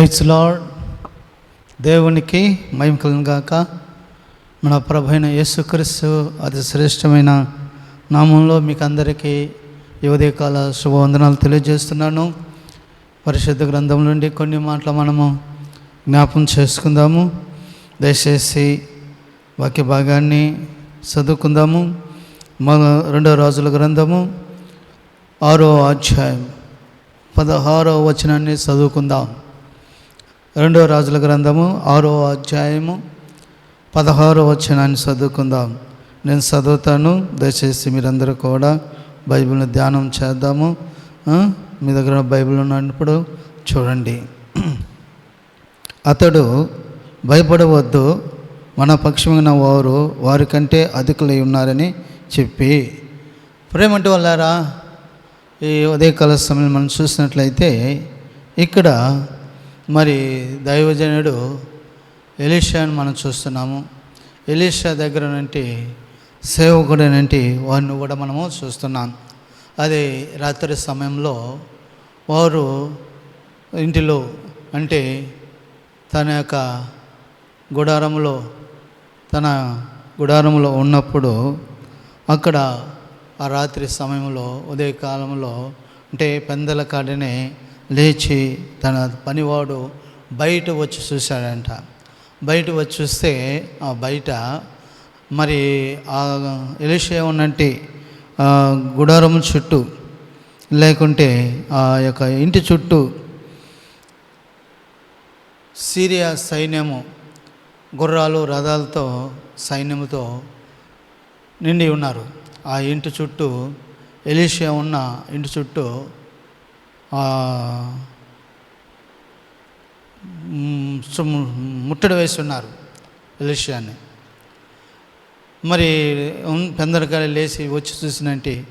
Praise lord దేవునికి మహిమ గాక. మన ప్రభైన యేసుక్రీస్తు అతి శ్రేష్టమైన నామంలో మీకు అందరికీ ఈ శుభవందనాలు తెలియజేస్తున్నాను. పరిశుద్ధ గ్రంథం నుండి కొన్ని మాటలు మనము జ్ఞాపం చేసుకుందాము. దయచేసి వాక్య భాగాన్ని చదువుకుందాము. మన రెండో రోజుల గ్రంథము ఆరో అధ్యాయం పదహారో వచనాన్ని చదువుకుందాం. రెండవ రాజుల గ్రంథము ఆరో అధ్యాయము పదహారో వచనాన్ని చదువుకుందాం. నేను చదువుతాను దయచేసి మీరందరూ కూడా బైబిల్ని ధ్యానం చేద్దాము. మీ దగ్గర బైబిల్ ఉన్నప్పుడు చూడండి. అతడు భయపడవద్దు మన పక్షమైన వారు వారికంటే అధికులై ఉన్నారని చెప్పి. ప్రేమంటే వాళ్ళారా ఈ ఉదయకాల సమయం మనం చూసినట్లయితే ఇక్కడ మరి దైవజనుడు ఎలీషాని మనం చూస్తున్నాము. ఎలీషా దగ్గర నుండి సేవకుడు నుండి వారిని కూడా మనము చూస్తున్నాం. అది రాత్రి సమయంలో వారు ఇంటిలో అంటే తన యొక్క గుడారంలో తన గుడారంలో ఉన్నప్పుడు అక్కడ ఆ రాత్రి సమయంలో ఉదయకాలంలో అంటే పెందల కాడనే లేచి తన పనివాడు బయట వచ్చి చూశాడంట. బయట వచ్చి చూస్తే ఆ బయట మరి ఆ ఎలిషే ఉన్నట్టు గుడారం చుట్టూ లేకుంటే ఆ యొక్క ఇంటి చుట్టూ సీరియా సైన్యము గుర్రాలు రథాలతో సైన్యముతో నిండి ఉన్నారు. ఆ ఇంటి చుట్టూ ఎలిషియా ఉన్న ఇంటి చుట్టూ ముట్టడి వేసి ఉన్నారు ఎలిషియాని. మరి ఉన్- పెందరకాయ లేచి వచ్చి చూసినంటే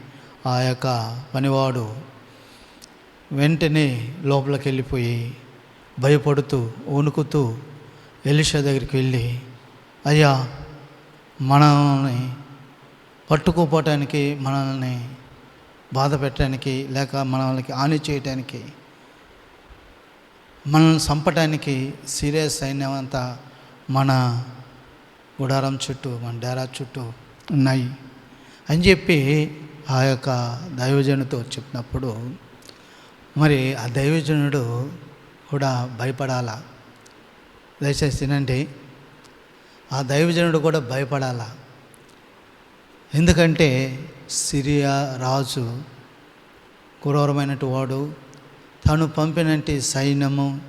ఆ యొక్క పనివాడు వెంటనే లోపలికి వెళ్ళిపోయి భయపడుతూ వణుకుతూ ఎలిషా దగ్గరికి వెళ్ళి అయ్యా మనల్ని పట్టుకోపోవటానికి మనల్ని బాధ పెట్టడానికి లేక మనల్ని హాని చేయటానికి మనల్ని చంపటానికి సీరియస్ సైన్యం అంతా మన గుడారం చుట్టూ మన డేరా చుట్టూ ఉన్నాయి. అని చెప్పి ఆ యొక్క దైవజనుతో చెప్పినప్పుడు మరి ఆ దైవజనుడు కూడా భయపడాలా? దయచేసి తినండి ఆ దైవజనుడు కూడా భయపడాలా? ఎందుకంటే సిరియా రాజు క్రూరమైనటు వాడు తను పంపినట్టి సైన్యము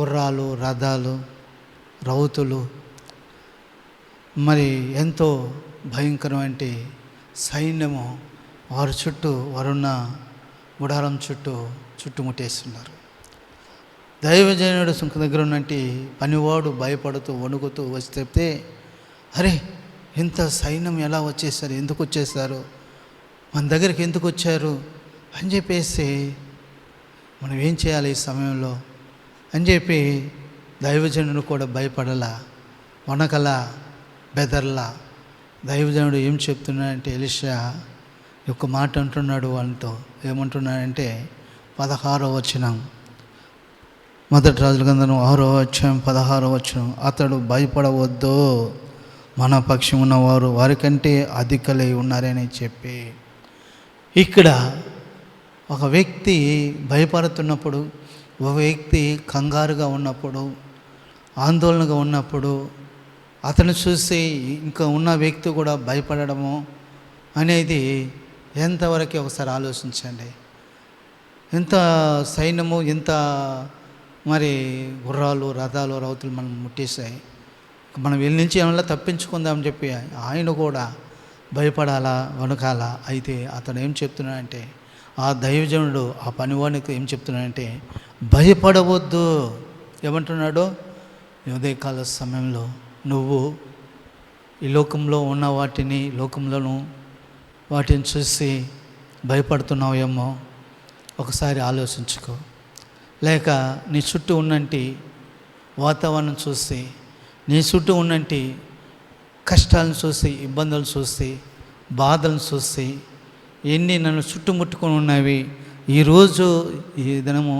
గుర్రాలు రథాలు రౌతులు మరి ఎంతో భయంకరమైన సైన్యము వారి చుట్టూ వారున్న గుడారం చుట్టూ చుట్టుముట్టేస్తున్నారు. దైవజనుడు సుంక దగ్గర ఉన్నట్టు పనివాడు భయపడుతూ వణుకుతూ వచ్చి చెప్తే అరే ఇంత సైన్యం ఎలా వచ్చేసారు ఎందుకు వచ్చేసారు మన దగ్గరికి ఎందుకు వచ్చారు అని చెప్పేసి మనం ఏం చేయాలి ఈ సమయంలో అని చెప్పి దైవజనుడు కూడా భయపడలా వనకల బెదర్లా. దైవజనుడు ఏం చెప్తున్నాడంటే ఎలిషా యొక్క మాట అంటున్నాడు వాళ్ళతో. ఏమంటున్నాడంటే పదహారో వచనం. మొదటి రాజుల గంధం ఆరో వచ్చాం పదహారో వచ్చాం అతడు భయపడవద్దు. మన పక్షం ఉన్నవారు వారికంటే అధికలై ఉన్నారని చెప్పి. ఇక్కడ ఒక వ్యక్తి భయపడుతున్నప్పుడు ఒక వ్యక్తి కంగారుగా ఉన్నప్పుడు ఆందోళనగా ఉన్నప్పుడు అతను చూసి ఇంకా ఉన్న వ్యక్తి కూడా భయపడడము అనేది ఎంతవరకు ఒకసారి ఆలోచించండి. ఎంత సైన్యము ఎంత మరి గుర్రాలు రథాలు రౌతులు మనం ముట్టేశాయి. మనం వీళ్ళ నుంచి ఏమన్నా తప్పించుకుందామని చెప్పి ఆయన కూడా భయపడాలా వణకాలా? అయితే అతను ఏం చెప్తున్నాడంటే ఆ దైవజనుడు ఆ పనివానికి ఏం చెప్తున్నాడంటే భయపడవద్దు. ఏమంటున్నాడు? ఉదయకాల సమయంలో నువ్వు ఈ లోకంలో ఉన్న వాటిని లోకంలోను వాటిని చూసి భయపడుతున్నావేమో ఒకసారి ఆలోచించుకో. లేక నీ చుట్టూ ఉన్నంటి వాతావరణం చూసి నీ చుట్టూ ఉన్నట్టు కష్టాలను చూసి ఇబ్బందులు చూసి బాధలను చూసి ఎన్ని నన్ను చుట్టుముట్టుకొని ఉన్నవి. ఈరోజు ఈ దినము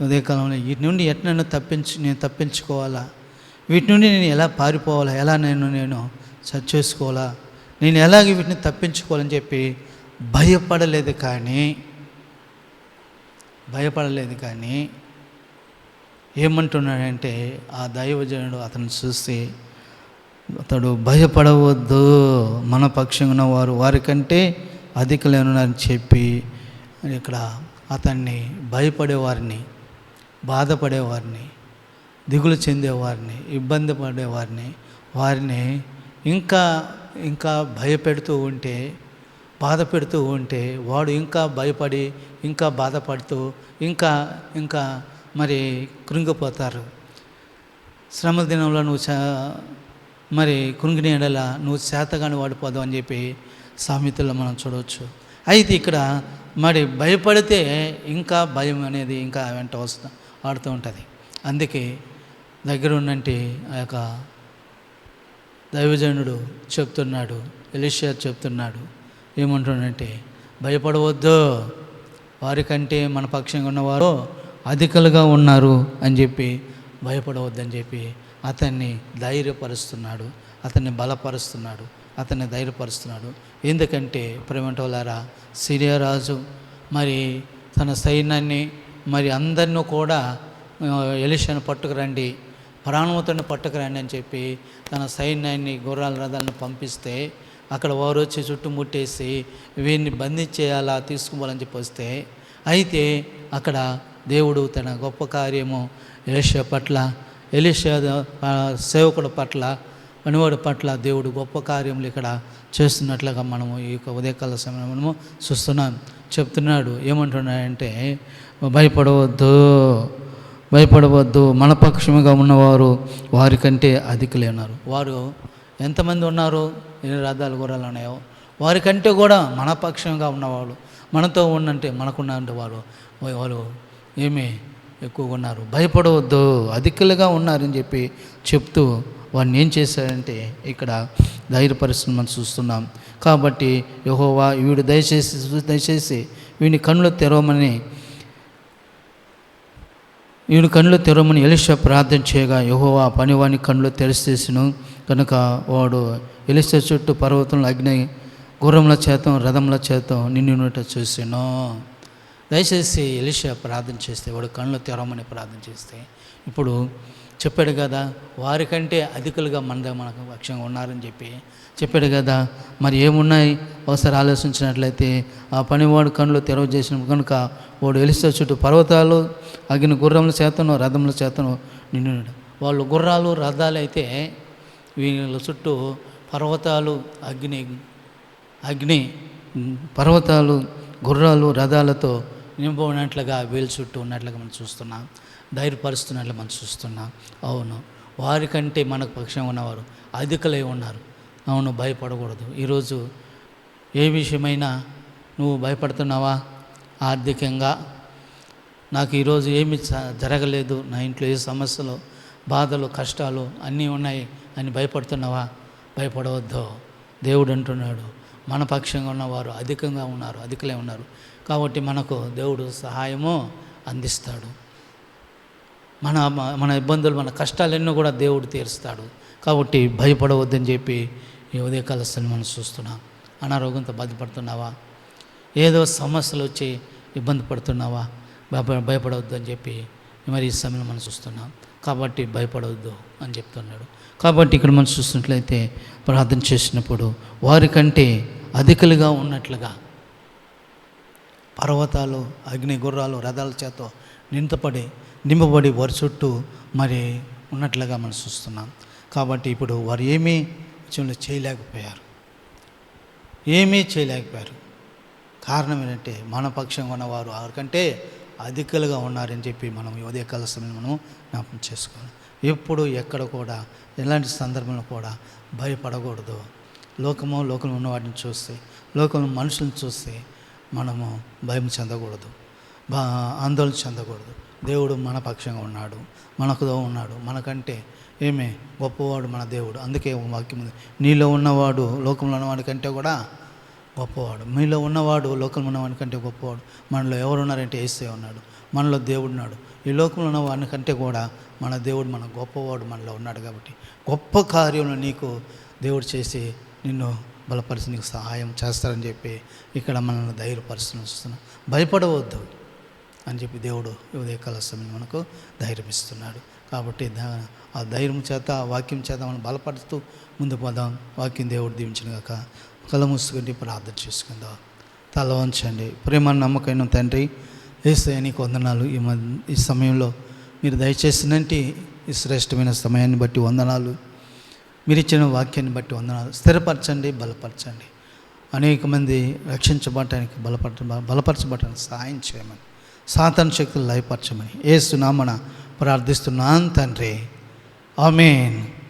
ఉదయకాలంలో వీటి నుండి ఎట్లా నన్ను తప్పించు నేను తప్పించుకోవాలా? వీటి నుండి నేను ఎలా పారిపోవాలా? ఎలా నేను నేను సరి చేసుకోవాలా నేను ఎలాగ వీటిని తప్పించుకోవాలని చెప్పి భయపడలేదు కానీ భయపడలేదు కానీ ఏమంటున్నాడంటే ఆ దైవజనుడు అతను చూసి అతడు భయపడవద్దు. మన పక్షంగా వారు వారికంటే అధికలేనున్నారని చెప్పి ఇక్కడ అతన్ని భయపడేవారిని బాధపడేవారిని దిగులు చెందేవారిని ఇబ్బంది పడేవారిని వారిని ఇంకా ఇంకా భయపెడుతూ ఉంటే బాధ పెడుతూ ఉంటే వాడు ఇంకా భయపడి ఇంకా బాధపడుతూ ఇంకా ఇంకా మరి కృంగిపోతారు. శ్రమ దినంలో నువ్వు చా మరి కృంగిని ఎడల నువ్వు చేతగాని వాడిపోదావు అని చెప్పి సామెతల్లో మనం చూడవచ్చు. అయితే ఇక్కడ మరి భయపడితే ఇంకా భయం అనేది ఇంకా వెంట వస్తూ ఆడుతూ ఉంటుంది. అందుకే దగ్గర ఉన్నంటి ఆ యొక్క దైవజనుడు చెప్తున్నాడు ఎలిషియా చెప్తున్నాడు ఏమంటున్నాడంటే భయపడవద్దు. వారికంటే మన పక్షంగా ఉన్నవారు అధికలుగా ఉన్నారు అని చెప్పి భయపడవద్దని చెప్పి అతన్ని ధైర్యపరుస్తున్నాడు. అతన్ని బలపరుస్తున్నాడు. అతన్ని ధైర్యపరుస్తున్నాడు. ఎందుకంటే ప్రేమంటోలారా సిరియా రాజు మరి తన సైన్యాన్ని మరి అందరినూ కూడా ఎలిషను పట్టుకురండి ప్రాణవతుని పట్టుకురండి అని చెప్పి తన సైన్యాన్ని గుర్రాల రథాలను పంపిస్తే అక్కడ వారు వచ్చి చుట్టుముట్టేసి వీరిని బంధించేయాలా తీసుకోవాలని చెప్పి వస్తే అయితే అక్కడ దేవుడు తన గొప్ప కార్యము ఎలిషా పట్ల ఎలిషా సేవకుడు పట్ల పనివాడి పట్ల దేవుడు గొప్ప కార్యములు ఇక్కడ చేస్తున్నట్లుగా మనము ఈ యొక్క ఉదయకాల సమయంలో మనము చూస్తున్నాం. చెప్తున్నాడు ఏమంటున్నాడంటే భయపడవద్దు భయపడవద్దు మన పక్షముగా ఉన్నవారు వారికంటే అధికులే ఉన్నారు. వారు ఎంతమంది ఉన్నారు? ఎన్ని రథాలు గుర్రాలు ఉన్నాయో? వారికంటే కూడా మన పక్షంగా ఉన్నవాళ్ళు మనతో ఉన్నంటే మనకున్నంటే వారు వారు ఏమీ ఎక్కువగా ఉన్నారు? భయపడవద్దు అధికులుగా ఉన్నారని చెప్పి చెప్తూ వాడిని ఏం చేశాడంటే ఇక్కడ ధైర్యపరుస్తుంది మనం చూస్తున్నాం. కాబట్టి యహోవా వీడు దయచేసి దయచేసి వీడిని కన్నులు తెరవమని వీని కళ్ళు తెరవమని ఎలిషా ప్రార్థన చేయగా యహోవా పనివాని కళ్ళు తెరిచేసిను. కనుక వాడు ఎలిషా చుట్టూ పర్వతంలో అగ్ని గుర్రంల చేతం రథముల చేతం నిన్నుట చూసాను. దయచేసి ఎలిషా ప్రార్థన చేస్తే వాడు కళ్ళు తెరవమని ప్రార్థన చేస్తే ఇప్పుడు చెప్పాడు కదా వారికంటే అధికులుగా మనదే మనకు పక్షంగా ఉన్నారని చెప్పి చెప్పాడు కదా మరి ఏమున్నాయి? ఒకసారి ఆలోచించినట్లయితే ఆ పనివాడు కళ్ళు తెరవ చేసిన కనుక వాడు ఎలిసే చుట్టూ పర్వతాలు అగ్ని గుర్రముల చేతను రథముల చేతను నిండు వాళ్ళు గుర్రాలు రథాలు అయితే వీళ్ళ చుట్టూ పర్వతాలు అగ్ని అగ్ని పర్వతాలు గుర్రాలు రథాలతో నింపబడినట్లుగా వేలు చుట్టూ ఉన్నట్లుగా మనం చూస్తున్నాం ధైర్యపరుస్తున్నట్లు మనం చూస్తున్నాం. అవును వారికంటే మనకు పక్షంగా ఉన్నవారు అధికలై ఉన్నారు. అవును భయపడకూడదు. ఈరోజు ఏ విషయమైనా నువ్వు భయపడుతున్నావా? ఆర్థికంగా నాకు ఈరోజు ఏమి జరగలేదు. నా ఇంట్లో ఏ సమస్యలు బాధలు కష్టాలు అన్నీ ఉన్నాయి అని భయపడుతున్నావా? భయపడవద్దు. దేవుడు అంటున్నాడు మన పక్షంగా ఉన్నవారు అధికంగా ఉన్నారు అధికలే ఉన్నారు. కాబట్టి మనకు దేవుడు సహాయము అందిస్తాడు. మన మన ఇబ్బందులు మన కష్టాలు ఎన్నో కూడా దేవుడు తీరుస్తాడు. కాబట్టి భయపడవద్దని చెప్పి ఈ ఉదయకాల స్థలం మనం చూస్తున్నాం. అనారోగ్యంతో బాధపడుతున్నావా? ఏదో సమస్యలు వచ్చి ఇబ్బంది పడుతున్నావా? భయ భయపడవద్దు అని చెప్పి మరి ఈ సమయంలో మనం చూస్తున్నాం. కాబట్టి భయపడవద్దు అని చెప్తున్నాడు. కాబట్టి ఇక్కడ మనం చూసినట్లయితే ప్రార్థన చేసినప్పుడు వారికంటే అధికలుగా ఉన్నట్లుగా పర్వతాలు అగ్ని గుర్రాలు రథాల చేత నింతపడి నింపబడి వారి చుట్టూ మరి ఉన్నట్లుగా మనం చూస్తున్నాం. కాబట్టి ఇప్పుడు వారు ఏమీ విషయంలో చేయలేకపోయారు. ఏమీ చేయలేకపోయారు. కారణం ఏంటంటే మన పక్షంగా ఉన్నవారు వారికంటే అధికలుగా ఉన్నారని చెప్పి మనం ఉదయ ఉదయకాల సమయంలో మనం జ్ఞాపకం చేసుకోవాలి. ఎప్పుడు ఎక్కడ కూడా ఎలాంటి సందర్భంలో కూడా భయపడకూడదు. లోకము లోకంలో ఉన్న వాటిని చూస్తే లోకంలో మనుషులను చూస్తే మనము భయం చెందకూడదు. బా ఆందోళన చెందకూడదు. దేవుడు మన పక్షంగా ఉన్నాడు. మనకుదో ఉన్నాడు. మనకంటే ఏమే గొప్పవాడు మన దేవుడు. అందుకే వాక్యం ఉంది. నీలో ఉన్నవాడు లోకంలో ఉన్నవాడి కంటే కూడా గొప్పవాడు. మీలో ఉన్నవాడు లోకంలో ఉన్నవాడి కంటే గొప్పవాడు. మనలో ఎవరున్నారంటే ఏసే ఉన్నాడు. మనలో దేవుడు ఉన్నాడు. ఈ లోకంలో ఉన్న వాడిని కంటే కూడా మన దేవుడు మన గొప్పవాడు మనలో ఉన్నాడు కాబట్టి గొప్ప కార్యంలో నీకు దేవుడు చేసి నిన్ను బలపరిచి నీకు సహాయం చేస్తారని చెప్పి ఇక్కడ మనల్ని ధైర్యపరుస్తున్నాం భయపడవద్దు అని చెప్పి దేవుడు ఉదయకాల సమయం మనకు ధైర్యం ఇస్తున్నాడు. కాబట్టి ఆ ధైర్యం చేత ఆ వాక్యం చేత మనం బలపడుతూ ముందు పోదాం. వాక్యం దేవుడు దీవించిన గాక కళ్ళ మూసుకుంటే ప్రార్థన చేసుకుందాం. తల వంచండి. ప్రేమ నమ్మకమైన తండ్రి ఏసయ్య నీకు వందనాలు. ఈ మధ్య ఈ సమయంలో మీరు దయచేసినంటి ఈ శ్రేష్టమైన సమయాన్ని బట్టి వందనాలు. మీరు ఇచ్చిన వాక్యాన్ని బట్టి వందనాలు. స్థిరపరచండి బలపరచండి. అనేక మంది రక్షించబడటానికి బలపరచ బలపరచబడటానికి సహాయం చేయమని సాతన శక్తులు లయపరచమని ఏ సునామన ప్రార్థిస్తున్నాను తండ్రి. ఆమెన్.